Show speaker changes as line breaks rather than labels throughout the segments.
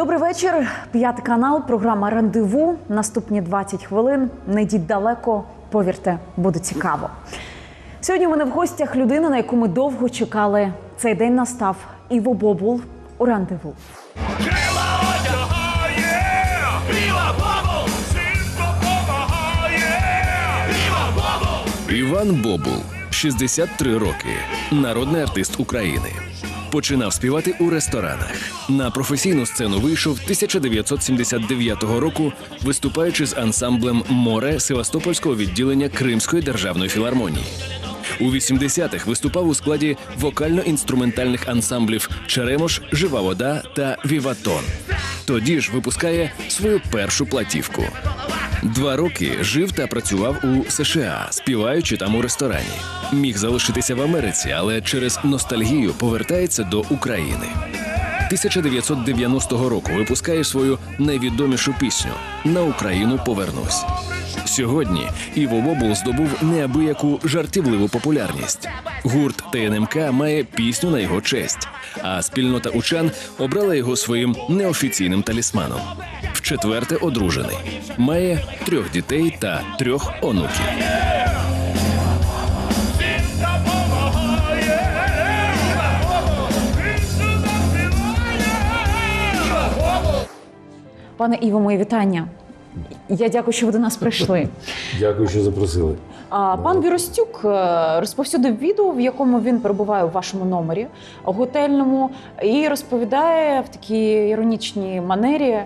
Добрий вечір. П'ятий канал, програма Рандеву. Наступні 20 хвилин. Не йдіть далеко, повірте, буде цікаво. Сьогодні у мене в гостях людина, на яку ми довго чекали. Цей день настав Іво Бобул у рандеву.
Іван Бобул, 63 роки, народний артист України. Починав співати у ресторанах. На професійну сцену вийшов 1979 року, виступаючи з ансамблем Море Севастопольського відділення Кримської державної філармонії. У 80-х виступав у складі вокально-інструментальних ансамблів Черемош, Жива вода та Віватон. Тоді ж випускає свою першу платівку. Два роки жив та працював у США, співаючи там у ресторані. Міг залишитися в Америці, але через ностальгію повертається до України. 1990 року випускає свою найвідомішу пісню На Україну повернусь. Сьогодні Іво Бобул здобув неабияку жартівливу популярність. Гурт ТНМК має пісню на його честь, а спільнота учан обрала його своїм неофіційним талісманом. Вчетверте одружений, має трьох дітей та трьох онуків.
Пане Іво, мої вітання. Я дякую, що ви до нас прийшли.
Дякую, що запросили.
А, Пан Віростюк е, розповсюдив відео, в якому він перебуває у вашому номері готельному, і розповідає в такій іронічній манері,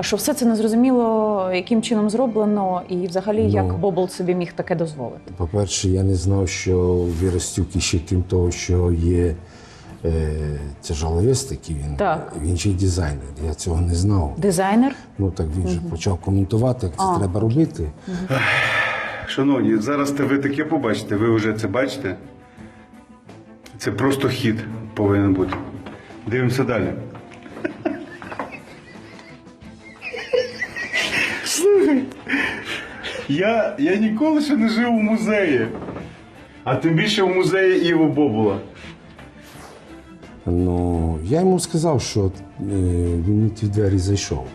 що все це незрозуміло, яким чином зроблено, і взагалі
Ну.
як Бобл собі міг таке дозволити.
По-перше, я не знав, що Віростюк іще крім того, що є е, тяжеловес такий, він,
Так.
він ще й дизайнер. Я цього не знав.
Дизайнер.
Ну так він же почав коментувати, як це
А.
треба робити.
Шановні, зараз те ви таке побачите, ви вже це бачите. Це просто хід повинен бути. Дивимося далі. Я, я ніколи ще не жив у музеї. А тим більше в музеї Іво Бобула.
Ну, я йому сказав, що е, він ті двері зайшов.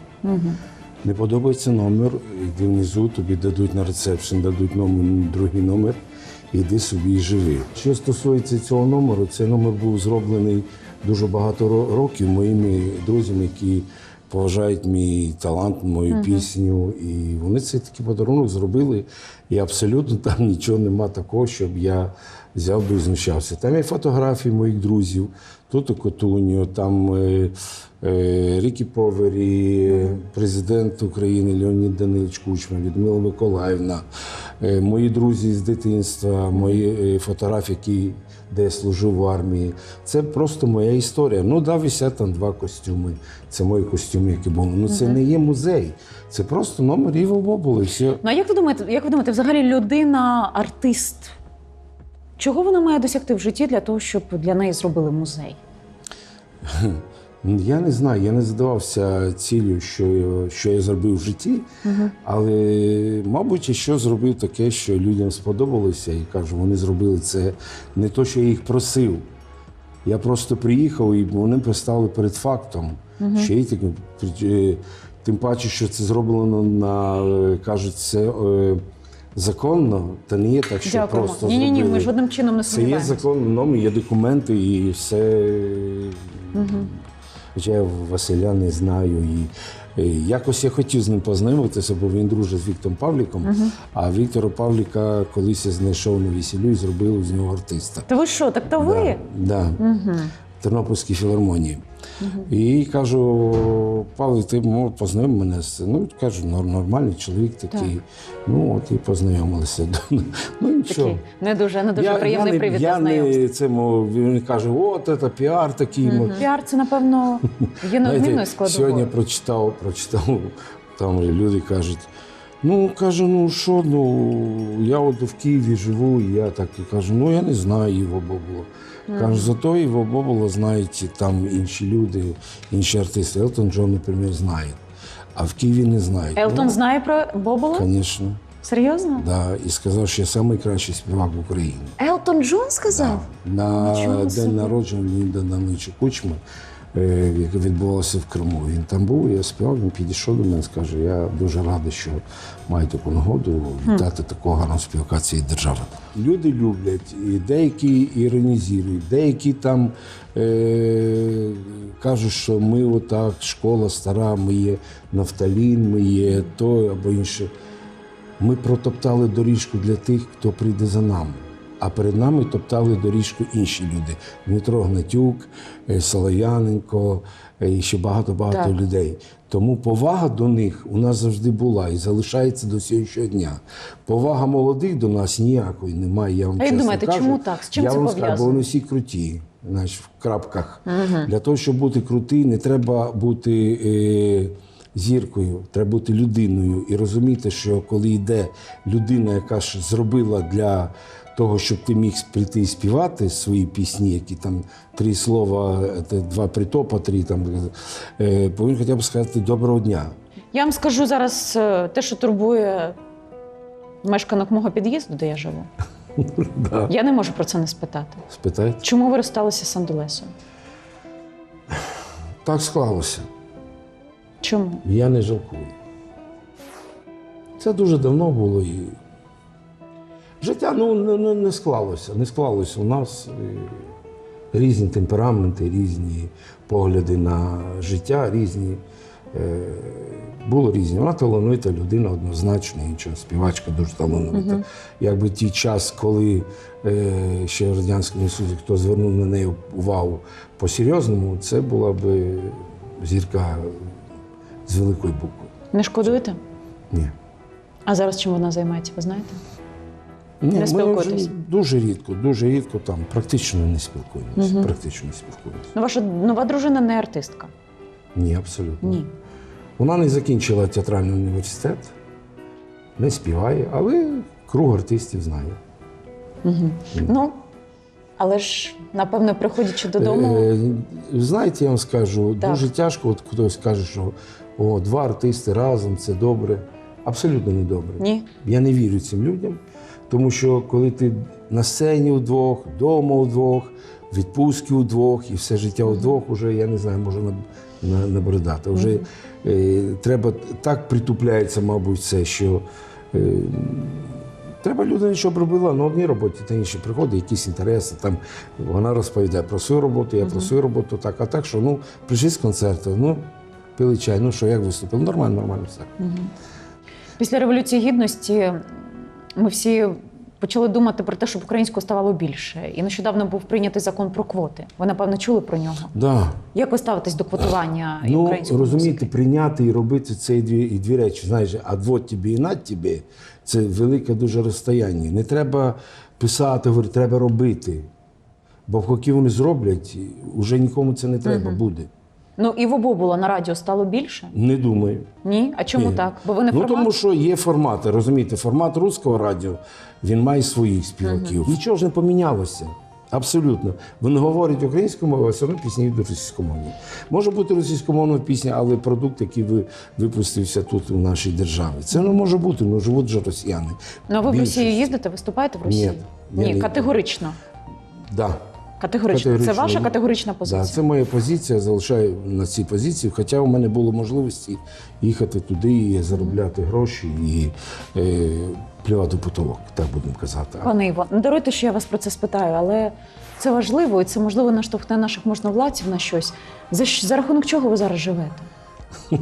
Не подобається номер, йди внизу, тобі дадуть на ресепшн, дадуть номер, другий номер, іди собі і живи. Що стосується цього номеру, цей номер був зроблений дуже багато років моїми друзями, які поважають мій талант, мою пісню. І вони цей такий подарунок зробили. І абсолютно там нічого нема такого, щоб я взяв би і знущався. Там є фотографії моїх друзів, тут Котуньо, там е, е, Рікі Повері, президент України Леонід Данилович Кучма, Людмила Миколаївна, е, мої друзі з дитинства, мої е, фотографії, які, де я служив в армії. Це просто моя історія. Ну, да, висять там два костюми. Це мої костюми, які були. Ну, це не є музей. Це просто номер Іво Бобули. Все.
Ну а як ви думаєте, як ви думаєте, взагалі людина, артист? Чого вона має досягти в житті для того, щоб для неї зробили музей?
Я не знаю, я не задавався цілею, що, я- що я зробив в житті, але, мабуть, і що зробив таке, що людям сподобалося, і кажу, вони зробили це не то, що я їх просив. Я просто приїхав і вони постали перед фактом. Що є таке, е, тим паче, що це зроблено на е, кажуть, це е, законно, та не є так, що
Дякуємо.
просто
Ні, ні, ні, ми жодним чином не
Це є
сумніваємося.
закон, номер, є документи і все. Хоча я Василя не знаю. І, і якось я хотів з ним познайомитися, бо він дружить з Віктором Павліком. А Віктора Павліка колись я знайшов на весіллю і зробив з нього артиста.
То ви що, так то ви?
Да, да. Тернопільській філармонії. І кажу, Павло, ти може, познайом мене з? Ну, кажу, нормальний чоловік такий. Ну, от і познайомилися. Ну, нічого.
Такий не дуже, не дуже приємний
я
привід
я не цьому, він каже, от це піар такий. мо-
Піар це, напевно, є неодмінною складовою.
Сьогодні прочитав, прочитав, там люди кажуть. Ну, каже, ну що, ну я от в Києві живу, і я так і кажу, ну я не знаю Іво Бобула. Кажу, зато його Бобола знають там інші люди, інші артисти. Елтон Джон, наприклад, знає. А в Києві не знають.
Елтон знає про Бобола?
Звісно,
Серйозно?
да. І сказав, що я найкращий співак в Україні.
Елтон Джон сказав?
На
Нічого
день
собі.
народження Даниловича Кучми, е, яке відбувалося в Криму. Він там був, я співав, він підійшов до мене скаже, я дуже радий, що маю таку нагоду вітати такого гарного співака цієї держави. Люди люблять, і деякі іронізують, деякі там е, кажуть, що ми отак, школа стара, ми є нафталін, ми є то або інше. Ми протоптали доріжку для тих, хто прийде за нами. А перед нами топтали доріжку інші люди: Дмитро Гнатюк, е, Солояненко е, і ще багато-багато
Так.
людей. Тому повага до них у нас завжди була і залишається до сьогоднішнього дня. Повага молодих до нас ніякої немає. Я вам
А
чесно
думаєте,
кажу.
чому так? З чим
я
це
вам скажу, бо вони всі круті, знаєш, в крапках. Для того, щоб бути крутий, не треба бути е, зіркою, треба бути людиною і розуміти, що коли йде людина, яка ж зробила для того, щоб ти міг прийти і співати свої пісні, які там три слова, два притопа, три там е, повинен хоча б сказати доброго дня.
Я вам скажу зараз е, те, що турбує мешканок мого під'їзду, де я живу.
Да.
Я не можу про це не спитати.
Спитайте.
Чому ви розсталися з Сандулесом?
Так склалося.
Чому?
Я не жалкую. Це дуже давно було і життя ну, не, не, не склалося. Не склалося у нас різні темпераменти, різні погляди на життя, різні. Е, було різні. Вона талановита людина однозначно, іншого співачка дуже талановита. Якби ті час, коли е, ще в Радянському Союзі хто звернув на неї увагу по-серйозному, це була б зірка з великої букви.
Не шкодуєте?
Ні.
А зараз чим вона займається, ви знаєте?
Ні,
Не спілкуєтесь?
дуже рідко, дуже рідко там практично не спілкуємося. Практично не спілкуємося.
Ну, ваша нова дружина не артистка.
Ні, абсолютно.
Ні.
Вона не закінчила театральний університет, не співає, але круг артистів знає.
Ну, але ж, напевно, приходячи додому.
Е, знаєте, я вам скажу,
Так.
дуже тяжко, от хтось каже, що о, два артисти разом це добре. Абсолютно не добре.
Ні.
Я не вірю цим людям, тому що коли ти на сцені удвох, вдома удвох, в відпустці удвох і все життя удвох, уже я не знаю, може на, набридати. Вже е, треба так притупляється, мабуть, це, що е, треба людина, щоб робила на одній роботі, та інші приходить, якісь інтереси. Там вона розповідає про свою роботу, я про свою роботу, так, а так, що ну, прийшли з концерту, ну, пили чай, ну що, як виступили? Нормально, нормально все.
Після Революції Гідності ми всі почали думати про те, щоб українського ставало більше. І нещодавно був прийнятий закон про квоти. Ви, напевно, чули про нього.
Да.
Як ви ставитесь до квотування
Ну,
української
розумієте, прийняти і робити це і дві, і дві речі. Знаєш, а вот тобі і над тобі це велике дуже розстояння. Не треба писати, говорити, треба робити. Бо поки вони зроблять, вже нікому це не треба буде.
Ну, Іво Бобула на радіо стало більше?
Не думаю.
Ні? А чому
Ні.
так? Бо ви не
ну,
формат?
тому що є формати, розумієте, формат руського радіо він має своїх співаків. Нічого ж не помінялося. Абсолютно. Вони говорять українською мовою, а все одно пісні йдуть російськомовні. Може бути російськомовна пісня, але продукт, який ви випустився тут у нашій державі. Це не може бути, ну живуть же росіяни.
Ну, а ви в
Більшість.
Росію їздите, виступаєте в Росії?
Ні, я
Ні,
не-
категорично.
Да.
Категорично. Це ваша категорична позиція.
Да, це моя позиція, залишаю на цій позиції. Хоча у мене було можливості їхати туди і заробляти гроші і е, плювати потолок, так будемо казати.
Пане Іво, не даруйте, що я вас про це спитаю, але це важливо, і це можливо наштовхне наших можновладців на щось. За, за рахунок чого ви зараз живете?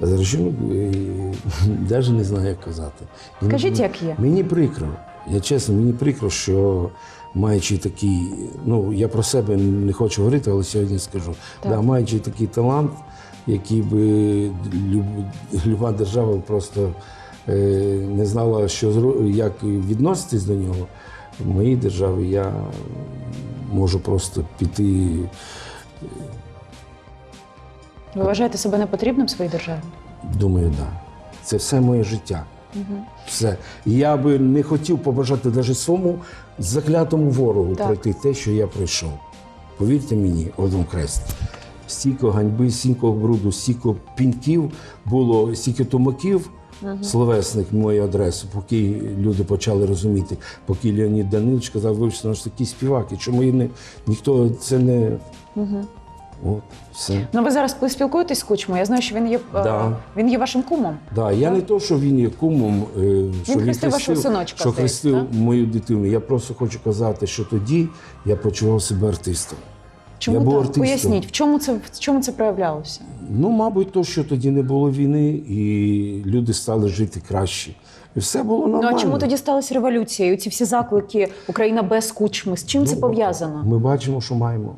За рахунок навіть не знаю, як казати.
Скажіть, як є.
Мені прикро. Я чесно, мені прикро, що маючи такий, ну я про себе не хочу говорити, але сьогодні скажу. Да, маючи такий талант, який би люб, люба держава просто е, не знала, що як відноситись до нього. В моїй державі я можу просто піти.
Ви вважаєте себе непотрібним в своїй державі?
Думаю, так. Да. Це все моє життя. Все. Я би не хотів побажати навіть своєму заклятому ворогу
Так.
пройти те, що я пройшов. Повірте мені, один крест. Стільки ганьби, стільки бруду, стільки піньків було, стільки тумаків словесних в мою адресу, поки люди почали розуміти, поки Леонід Данилович казав, вибачте, наш такий співак, і чому і не, ніхто це не. От, все.
Ну ви зараз спілкуєтесь з Кучмою. Я знаю, що він є, е, він є вашим кумом.
Да, я не то, що він є кумом, е, що
хрестив вашого синочка,
що хрестив мою дитину. Я просто хочу казати, що тоді я почував себе артистом.
Чому
Я був
так?
артистом.
Поясніть, в чому це в чому це проявлялося?
Ну, мабуть, то, що тоді не було війни, і люди стали жити краще. І все було
Ну а чому тоді сталася революція? І ці всі заклики Україна без кучми? З чим це
Ну,
пов'язано?
Ми бачимо, що маємо.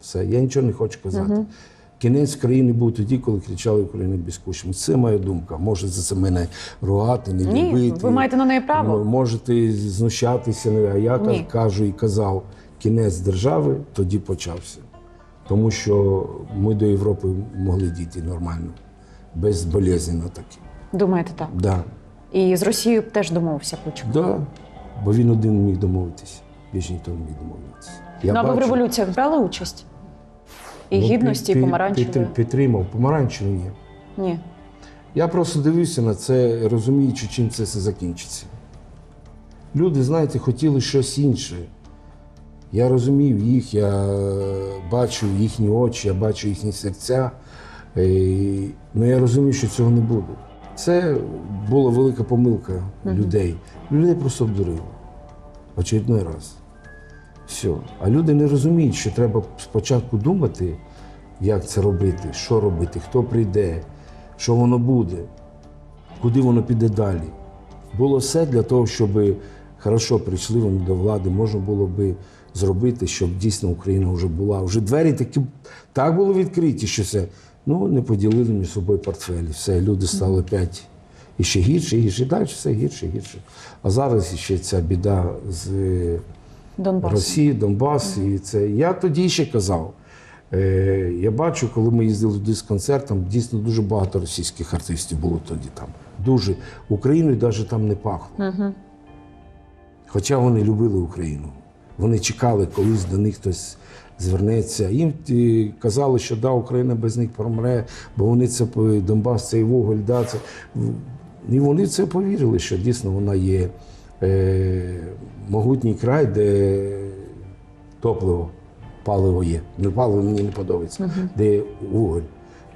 Все, я нічого не хочу казати. Кінець країни був тоді, коли кричали Україна без кучми. Це моя думка. Може за це мене ругати, не
Ні,
любити.
ви маєте на неї право.
Можете знущатися, а я
Ні.
кажу і казав, кінець держави тоді почався. Тому що ми до Європи могли дійти нормально, безболезненно таки.
Думаєте так?
Да.
І з Росією теж домовився Кучма.
Да. Бо він один міг домовитися. Більше ніхто не міг домовитися. Я
ну а ви в революціях брали участь? І
Ну,
гідності,
пі-
і помаранчевої?
Підтримав. Помаранчевий ні.
Ні.
Я просто дивився на це, розуміючи, чим це все закінчиться. Люди, знаєте, хотіли щось інше. Я розумів їх, я бачу їхні очі, я бачу їхні серця. Ну я розумів, що цього не буде. Це була велика помилка людей. Людей просто обдурили. Очередной раз. Все. А люди не розуміють, що треба спочатку думати, як це робити, що робити, хто прийде, що воно буде, куди воно піде далі. Було все для того, щоб хорошо прийшли вони до влади, можна було би зробити, щоб дійсно Україна вже була. Вже двері такі так були відкриті, що це. Ну, не поділили між собою портфелі. Все, люди стали п'ять. І ще гірше, гірше, і далі все гірше, гірше. А зараз ще ця біда з
Донбас.
Росії, Донбас. І це я тоді ще казав. Е, я бачу, коли ми їздили туди з концертом, дійсно дуже багато російських артистів було тоді там. Дуже Україною навіть там не пахло. Хоча вони любили Україну. Вони чекали, колись до них хтось звернеться. Їм е, казали, що да, Україна без них помре, бо вони це Донбас, це і вуголь, да, це. І вони це повірили, що дійсно вона є могутній край, де топливо, паливо є. Не паливо мені не подобається, де є вуголь.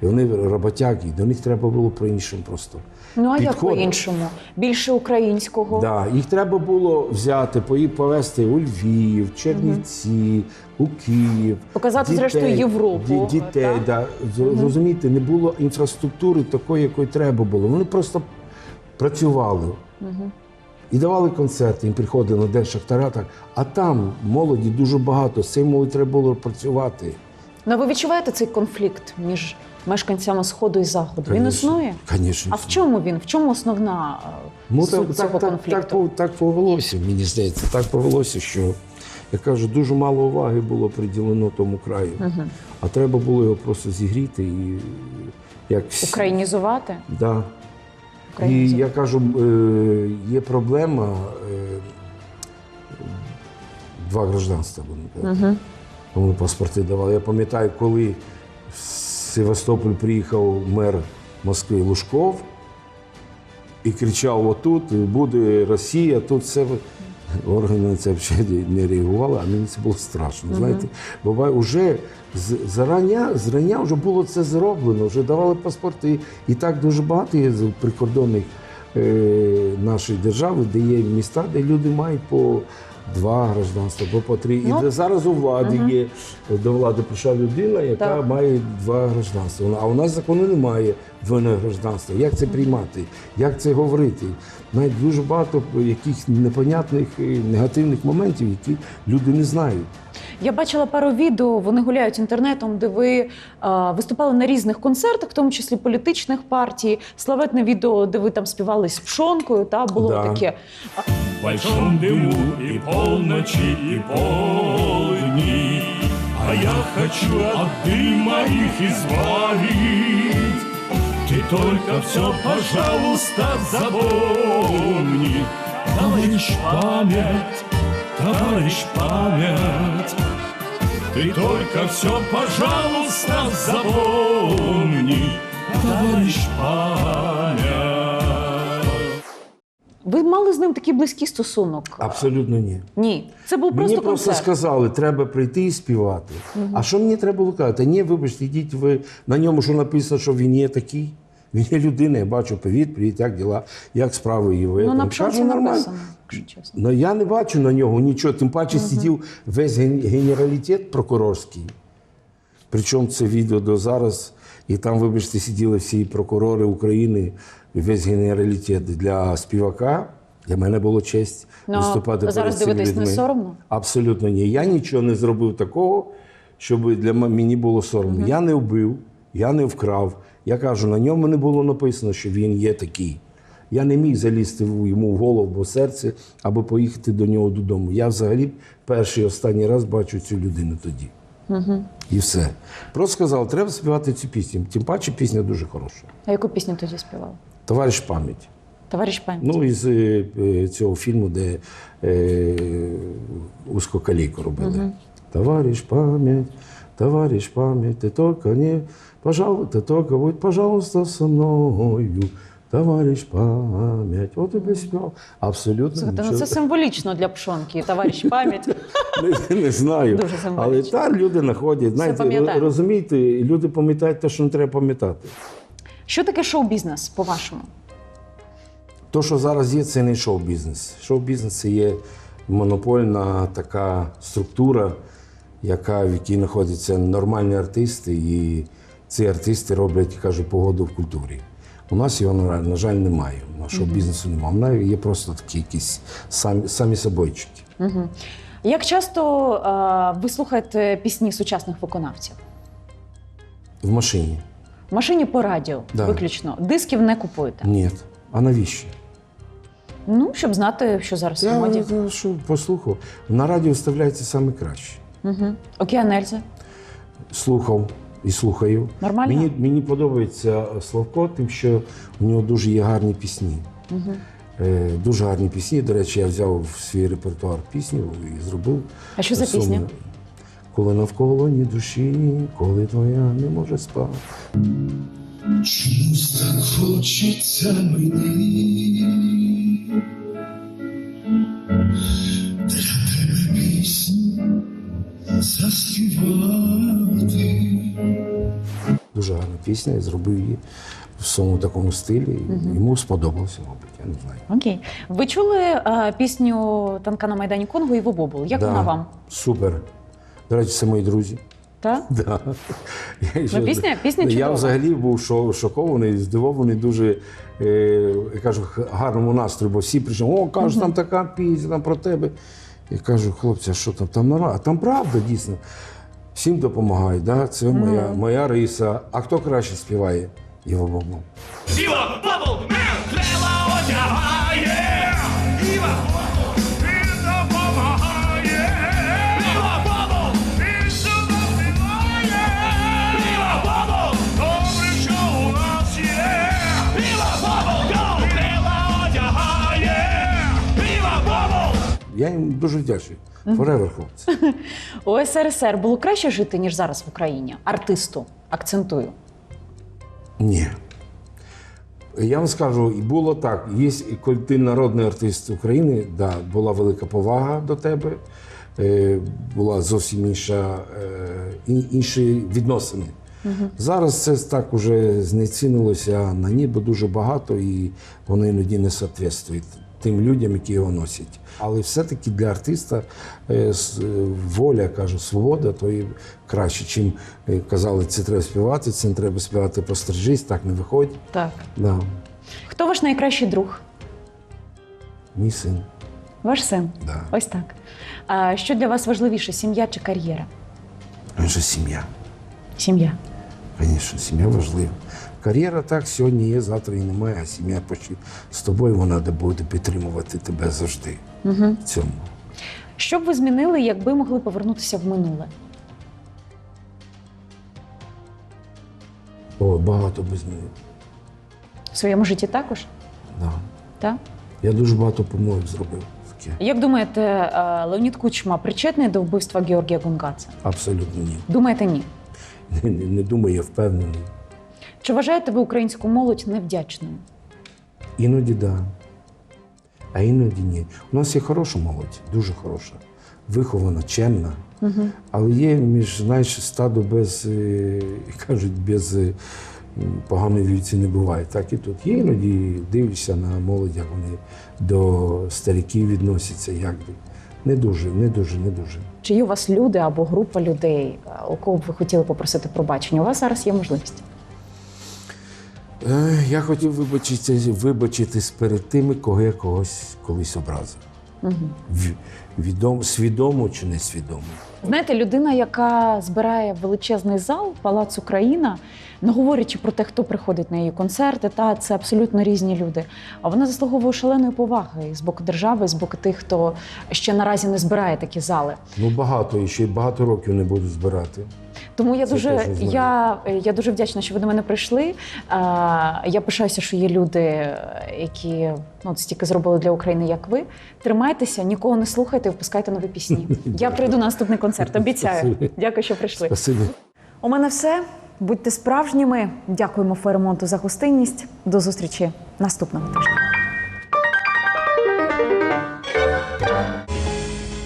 І вони роботяги, до них треба було по-іншому просто.
Ну а як по-іншому? Більше українського.
Да, їх треба було взяти, повезти у Львів, Чернівці, у Київ.
Показати, зрештою, Європу,
ді- Дітей,
так?
да. З- Розумієте, не було інфраструктури такої, якої треба було. Вони просто працювали. І давали концерти, їм приходили на День Шахтаря, так. а там молоді дуже багато, з цією молоді треба було працювати.
Ну ви відчуваєте цей конфлікт між мешканцями Сходу і Заходу? Він
Конечно.
існує?
Конечно,
А в чому він? В чому основна е,
Ну,
суть
так,
цього
так, так,
конфлікту?
так, пов- так повелося, мені здається. Так повелося, що я кажу, дуже мало уваги було приділено тому краю. А треба було його просто зігріти і як всі-
Українізувати?
Да. І я кажу, е, є проблема. е, Два гражданства вони. Вони паспорти давали. Я пам'ятаю, коли в Севастополь приїхав мер Москви Лужков і кричав: отут буде Росія, тут все. Органи на це взагалі не реагували, а мені це було страшно. Знаєте, буває, вже зарання, зрання вже було це зроблено, вже давали паспорти. І так дуже багато є прикордонних е, нашої держави, де є міста, де люди мають по два гражданства, або по три.
Ну,
І зараз у владі є до влади прийшла людина, яка
Так.
має два гражданства. А у нас закону немає двойного гражданства. Як це приймати? Як це говорити? Навіть дуже багато яких непонятних негативних моментів, які люди не знають.
Я бачила пару відео, вони гуляють інтернетом, де ви е, виступали на різних концертах, в тому числі політичних партій. Славетне відео, де ви там співали з пшонкою, та було
Да.
таке.
В большом дыму и полночи, и полдни. А я хочу от дыма их избавить. Ты только все, пожалуйста, запомни. Товарищ память, товарищ память. Ты только все, пожалуйста, запомни. Товарищ память.
Ви мали з ним такий близький стосунок?
Абсолютно ні.
Ні, це був просто
Мені просто
концерт.
сказали, треба прийти і співати. А що мені треба було казати? Ні, вибачте, йдіть ви на ньому, що написано, що він є такий. Він є людина, я бачу, привіт, привіт, як діла, як справи його.
Ну, на
Кажу, нормально. Ну я не бачу на нього нічого. Тим паче сидів весь ген- генералітет прокурорський. Причому це відео до зараз. І там, вибачте, сиділи всі прокурори України, весь генералітет для співака. Для мене було честь
Ну,
виступати
зараз
перед цими
дивитись не соромно?
Абсолютно ні. Я нічого не зробив такого, щоб для мені було соромно. Я не вбив, я не вкрав. Я кажу, на ньому не було написано, що він є такий. Я не міг залізти йому в голову або в серце, або поїхати до нього додому. Я взагалі перший і останній раз бачу цю людину тоді. І все. Просто сказав, треба співати цю пісню. Тим паче пісня дуже хороша.
А яку пісню тоді співали?
Товариш пам'ять.
Товариш пам'ять.
Ну, із е, е, цього фільму, де е, узкоколійку робили. Товариш пам'ять, товариш пам'ять, ти тільки не, пожалуйста, ти тільки будь, пожалуйста, со мною. Товариш пам'ять. От і би співав. Абсолютно
Слухайте, ну
нічого.
це символічно для пшонки. Товариш пам'ять.
Не, не знаю.
Дуже
Але
символічно.
так люди знаходять. Знаєте, розумієте, люди пам'ятають те, що не треба пам'ятати.
Що таке шоу-бізнес, по-вашому?
То, що зараз є, це не шоу-бізнес. Шоу-бізнес це є монопольна така структура, яка, в якій знаходяться нормальні артисти, і ці артисти роблять, кажуть, погоду в культурі. У нас його, на жаль, немає. У нас шоу-бізнесу немає. У нас є просто такі якісь самі, самі собойчики.
Як часто е, ви слухаєте пісні сучасних виконавців?
В машині.
В машині по радіо
Да.
виключно. Дисків не купуєте.
Ні. А навіщо?
Ну, щоб знати, що зараз
Я
моді.
е, що, послухав. На радіо вставляється саме краще.
Угу. Океан Ельзи.
слухав і слухаю.
Нормально?
Мені, мені подобається Славко, тим, що у нього дуже є гарні пісні. Е, дуже гарні пісні. До речі, я взяв в свій репертуар пісню і зробив.
А що за пісня?
Коли навколо ні душі, коли твоя не може спати.
Чомусь так хочеться мені для тебе пісню заспівати.
Дуже гарна пісня, я зробив її в своєму такому стилі. і Йому сподобався, мабуть, я не знаю.
Окей. Ви чули е, пісню Танка на Майдані Конго і Вобобул? Як
Да,
вона вам?
Супер. До речі, це мої друзі.
Так?
Да. Я,
Ну, пісня- пісня
я
чудова.
взагалі був шокований, здивований, дуже е, я кажу, гарному настрою, бо всі прийшли, о, кажуть, там така пісня там про тебе. Я кажу, хлопці, а що там? Там. А там правда дійсно. Всім допомагають, да? це моя, моя риса. А хто краще співає? Його Богу.
Іва Бабл
Я їм дуже вдячний. Forever, хлопці.
У СРСР було краще жити, ніж зараз в Україні. Артисту. Акцентую.
Ні. Я вам скажу, і було так. Є, коли ти народний артист України, да, була велика повага до тебе, е, була зовсім інша, е, інші відносини. Зараз це так уже знецінилося на небо дуже багато, і вони іноді не соответствують тим людям, які його носять. Але все-таки для артиста е, е, воля, кажу, свобода, то і краще, чим е, казали, це треба співати, це не треба співати постережись, так не виходить.
Так.
Да.
Хто ваш найкращий друг?
Мій син.
Ваш син?
Да.
Ось так. А що для вас важливіше, сім'я чи кар'єра?
Він же сім'я.
Сім'я.
Звісно, сім'я важлива. Кар'єра так сьогодні є, завтра і немає, а сім'я з тобою вона де буде підтримувати тебе завжди. Угу. В цьому.
Що б ви змінили, якби могли повернутися в минуле?
О, багато би змінив.
В своєму житті також?
Да.
Так?
Я дуже багато помилок зробив.
Як думаєте, е, Леонід Кучма причетний до вбивства Георгія Гунгадзе?
Абсолютно ні.
Думаєте, ні?
Не, думаю, я впевнений.
Чи вважаєте ви українську молодь невдячною?
Іноді да. А іноді ні. У нас є хороша молодь, дуже хороша, вихована, чемна. Угу. Але є між знаєш, стадо без, е, кажуть, без е, поганої вівці не буває. Так і тут. Є іноді дивишся на молодь, як вони до стариків відносяться, як не дуже, не дуже, не дуже.
Чи є у вас люди або група людей, е, у кого б ви хотіли попросити пробачення? У вас зараз є можливість.
Е, Я хотів вибачитися, вибачитись перед тими, кого я когось колись образив. Угу. Відомо, свідомо чи несвідомо.
Знаєте, людина, яка збирає величезний зал Палац Україна, не говорячи про те, хто приходить на її концерти, та це абсолютно різні люди. А вона заслуговує шаленої поваги з боку держави, з боку тих, хто ще наразі не збирає такі зали.
Ну багато і ще багато років не буду збирати.
Тому я дуже я, я дуже вдячна, що ви до мене прийшли. А, я пишаюся, що є люди, які ну стільки зробили для України, як ви. Тримайтеся, нікого не слухайте, і випускайте нові пісні. Я прийду на наступний концерт. Обіцяю. Дякую, що прийшли.
Спасибі.
У мене все. Будьте справжніми. Дякуємо Феремонту за гостинність. До зустрічі наступного тижня.